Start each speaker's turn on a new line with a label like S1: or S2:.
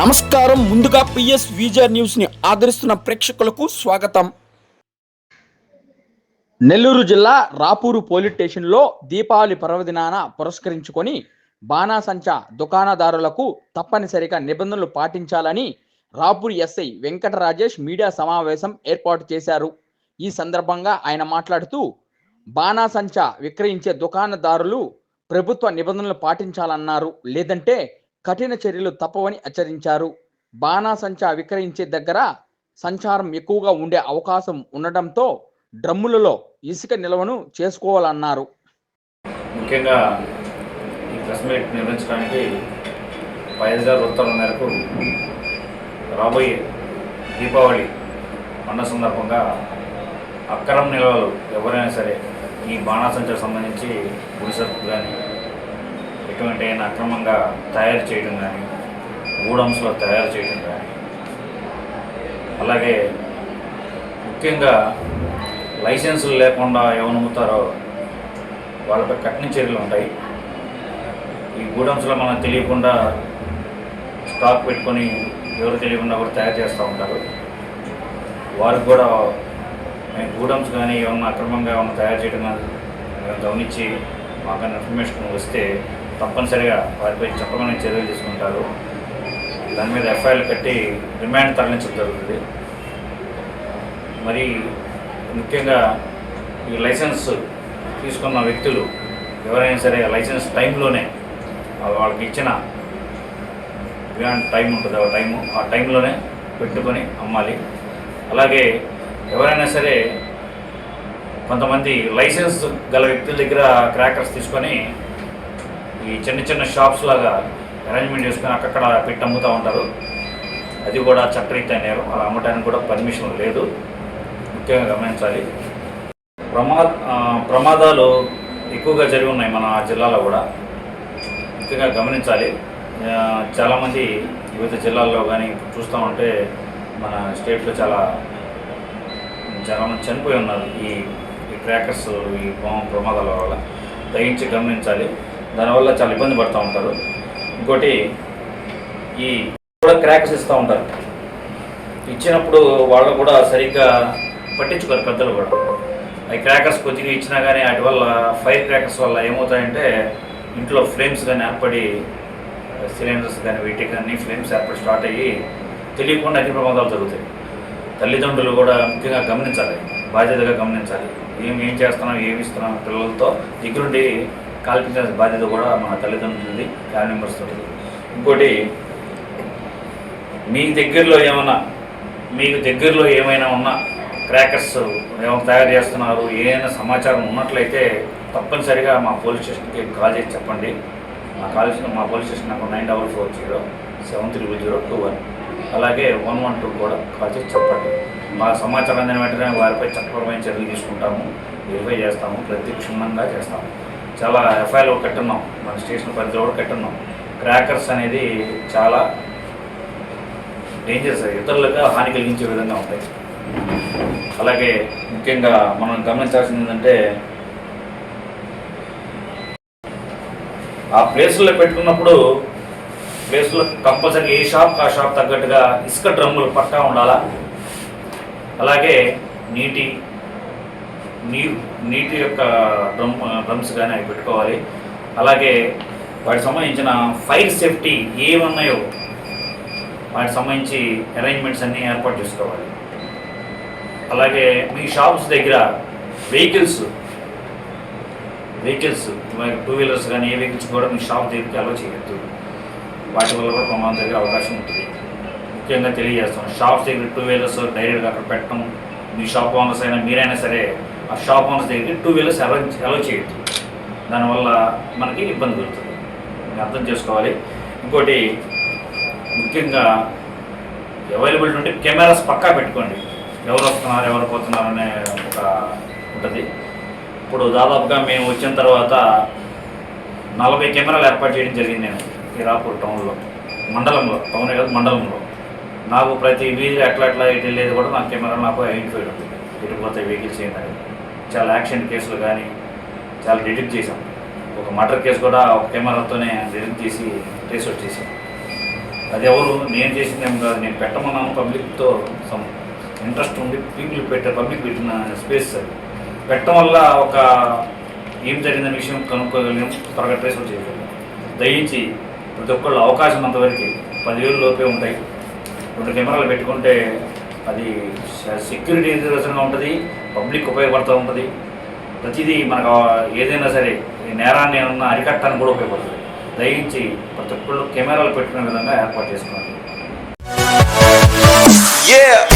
S1: నమస్కారం. ముందుగా PS visor న్యూస్ని ఆదరిస్తున్న ప్రేక్షకులకు స్వాగతం. నెల్లూరు జిల్లా రాపూరు పోలీస్ స్టేషన్లో దీపావళి పర్వదినాన పురస్కరించుకొని బాణాసంచా దుకాణదారులకు తప్పనిసరిగా నిబంధనలు పాటించాలని రాపూర్ ఎస్ఐ వెంకట రాజేష్ మీడియా సమావేశం ఏర్పాటు చేశారు. ఈ సందర్భంగా ఆయన మాట్లాడుతూ బాణాసంచా విక్రయించే దుకాణదారులు ప్రభుత్వ నిబంధనలు పాటించాలన్నారు. లేదంటే కఠిన చర్యలు తప్పవని హెచ్చరించారు. బాణాసంచా విక్రయించే దగ్గర సంచారం ఎక్కువగా ఉండే అవకాశం ఉండడంతో డ్రమ్ములలో ఇసుక నిల్వను చేసుకోవాలన్నారు.
S2: ముఖ్యంగా ఈ ప్రెస్ మీట్ నిర్వహించడానికి వైఎస్ గారి ఉత్తర్వుల మేరకు రాబోయే దీపావళి పండుగ సందర్భంగా అక్రమ నిల్వలు ఎవరైనా సరే ఈ బాణాసంచకు సంబంధించి గుడిసెలు కానీ ఎటువంటి అయినా అక్రమంగా తయారు చేయడం కానీ గూడమ్స్లో తయారు చేయడం కానీ. అలాగే ముఖ్యంగా లైసెన్సులు లేకుండా ఎవరు వాళ్ళపై కఠిన చర్యలు ఉంటాయి. ఈ గూడమ్స్లో మనం తెలియకుండా స్టాక్ పెట్టుకొని ఎవరు తెలియకుండా కూడా తయారు చేస్తూ ఉంటారు. వారికి కూడా మేము గూడమ్స్ కానీ ఏమన్నా అక్రమంగా ఏమన్నా తయారు చేయడం కానీ గమనించి మాకు ఇన్ఫర్మేషన్ వస్తే తప్పనిసరిగా వారిపై చట్టమైన చర్యలు తీసుకుంటారు. దాని మీద ఎఫ్ఐఆర్ కట్టి రిమాండ్ తరలించడం జరుగుతుంది. మరి ముఖ్యంగా ఈ లైసెన్స్ తీసుకున్న వ్యక్తులు ఎవరైనా సరే లైసెన్స్ టైంలోనే వాళ్ళకి ఇచ్చిన బియాండ్ టైం ఉంటుంది. ఆ టైము ఆ టైంలోనే పెట్టుకొని అమ్మాలి. అలాగే ఎవరైనా సరే కొంతమంది లైసెన్స్ గల వ్యక్తుల దగ్గర క్రాకర్స్ తీసుకొని ఈ చిన్న చిన్న షాప్స్ లాగా అరేంజ్మెంట్ చేసుకొని అక్కడ పెట్టి అమ్ముతూ ఉంటారు. అది కూడా చట్టరీత్యా నేరం. అలా అమ్మటానికి కూడా పర్మిషన్ లేదు. ముఖ్యంగా గమనించాలి. ప్రమా ప్రమాదాలు ఎక్కువగా జరిగి ఉన్నాయి మన జిల్లాలో కూడా. ముఖ్యంగా గమనించాలి. చాలామంది వివిధ జిల్లాల్లో కానీ చూస్తామంటే మన స్టేట్లో చాలా చాలామంది చనిపోయి ఉన్నారు. ఈ ఈ క్రాకర్స్ ఈ ప్రమాదాల వల్ల. దయించి గమనించాలి. దానివల్ల చాలా ఇబ్బంది పడుతూ ఉంటారు. ఇంకోటి ఈ కూడా క్రాకర్స్ ఇస్తూ ఉంటారు. ఇచ్చినప్పుడు వాళ్ళు కూడా సరిగ్గా పట్టించుకోరు పెద్దలు కూడా. అవి క్రాకర్స్ కొద్దిగా ఇచ్చినా కానీ వాటి వల్ల ఫైర్ క్రాకర్స్ వల్ల ఏమవుతాయంటే ఇంట్లో ఫ్లేమ్స్ కానీ ఏర్పడి సిలిండర్స్ కానీ వీటికి కానీ ఫ్లేమ్స్ ఏర్పడి స్టార్ట్ అయ్యి తెలియకుండా అగ్ని ప్రమాదాలు జరుగుతాయి. తల్లిదండ్రులు కూడా ముఖ్యంగా గమనించాలి. బాధ్యతగా గమనించాలి. ఏం ఏం చేస్తున్నాం ఏమి ఇస్తున్నాం పిల్లలతో దగ్గరుండి కాల్పించాల్సిన బాధ్యత కూడా మన తల్లిదండ్రులది ఫ్యామిలీ మెంబర్స్ ఇంకోటి మీ దగ్గరలో ఏమైనా మీకు దగ్గరలో ఏమైనా ఉన్న క్రాకర్స్ ఏమైనా తయారు చేస్తున్నారు ఏమైనా సమాచారం ఉన్నట్లయితే తప్పనిసరిగా మా పోలీస్ స్టేషన్కి కాల్ చేసి చెప్పండి. మా కాల్ మా పోలీస్ స్టేషన్ నాకు nine double four zero seven triple zero two one. అలాగే వన్ వన్ టూ కూడా కాల్ చేసి చెప్పండి. మా సమాచారం అందిన వెంటనే వారిపై చట్టపరమైన చర్యలు తీసుకుంటాము వెరిఫై చేస్తాము ప్రతి క్షుణ్ణంగా చేస్తాము. చాలా ఎఫ్ఐఆర్ కట్టున్నాం. మన స్టేషన్ పరిధిలో కూడా కట్టున్నాం. క్రాకర్స్ అనేది చాలా డేంజర్స్ ఇతరులకు హాని కలిగించే విధంగా ఉంటాయి. అలాగే ముఖ్యంగా మనం గమనించాల్సింది ఏంటంటే ఆ ప్లేసుల్లో పెట్టుకున్నప్పుడు ప్లేసులో కంపల్సరీ ఏ షాప్ ఆ షాప్ తగ్గట్టుగా ఇసుక డ్రమ్ములు పక్కా ఉండాలా? అలాగే నీటి నీరు నీటి యొక్క డ్రమ్ డ్రమ్స్ కానీ అవి పెట్టుకోవాలి. అలాగే వాటికి సంబంధించిన ఫైర్ సేఫ్టీ ఏమున్నాయో వాటికి సంబంధించి అరేంజ్మెంట్స్ అన్నీ ఏర్పాటు చేసుకోవాలి. అలాగే మీ షాప్స్ దగ్గర వెహికల్స్ వెహికల్స్ టూ వీలర్స్ కానీ ఏ వెహికల్స్ కూడా మీ షాప్ దగ్గరికి అలో చేయొద్దు. వాటి వల్ల కూడా ప్రమాదం దగ్గర అవకాశం ఉంటుంది. ముఖ్యంగా తెలియజేస్తాం షాప్స్ దగ్గర టూ వీలర్స్ డైరెక్ట్గా అక్కడ పెట్టడం మీ షాప్ ఓనర్స్ అయినా మీరైనా సరే ఆ షాప్ ఓనర్స్ దగ్గరికి టూ వీలర్స్ అలవ అలవ చేయొద్దు దానివల్ల మనకి ఇబ్బంది కలుగుతుంది అర్థం చేసుకోవాలి. ఇంకోటి ముఖ్యంగా అవైలబిలిటీ ఉంటే కెమెరాస్ పక్కా పెట్టుకోండి. ఎవరు వస్తున్నారు ఎవరు పోతున్నారు అనే ఒక ఉంటుంది. ఇప్పుడు దాదాపుగా మేము వచ్చిన తర్వాత నలభై కెమెరాలు ఏర్పాటు చేయడం జరిగింది నేను ఈ రాపూర్ టౌన్లో. మండలంలో. టౌన్ కాదు మండలంలో. నాకు ప్రతి వీధి ఎట్లా ఎట్లా ఇటు వెళ్ళేది కూడా నా కెమెరా నాకు ఐడెంటిఫైడ్ ఉంటుంది. ఇటు పోతే వెహికల్స్ ఏంటంటే చాలా యాక్షన్ కేసులు కానీ చాలా డిటెక్ట్ చేసాం ఒక మర్డర్ కేసు కూడా ఒక కెమెరాతోనే డిటెక్ట్ చేసి ట్రేస్ అవుట్ చేసాం అది ఎవరు? నేను చేసిందేం కాదు. నేను పెట్టమన్నాను పబ్లిక్తో సమ్ ఇంట్రెస్ట్ ఉండి పీపుల్ పెట్టే పబ్లిక్ పెట్టిన స్పేస్ అది. పెట్టడం వల్ల ఒక ఏం జరిగిందనే విషయం కనుక్కోగలిగాం. త్వరగా ట్రేస్ చేయగలిగాం. దయించి ప్రతి ఒక్కళ్ళు అవకాశం అంతవరకు పదివేలు లోపే ఉంటాయి. రెండు కెమెరాలు పెట్టుకుంటే అది సెక్యూరిటీ రిజర్వేషన్గా ఉంటుంది. పబ్లిక్ ఉపయోగపడుతూ ఉంటుంది. ప్రతిదీ మనకు ఏదైనా సరే ఈ నేరాన్ని ఏమన్నా అరికట్టడానికి కూడా ఉపయోగపడుతుంది. దయించి ప్రతి ఒక్కళ్ళు కెమెరాలు పెట్టుకునే విధంగా ఏర్పాటు చేసుకోండి.
S3: Yeah.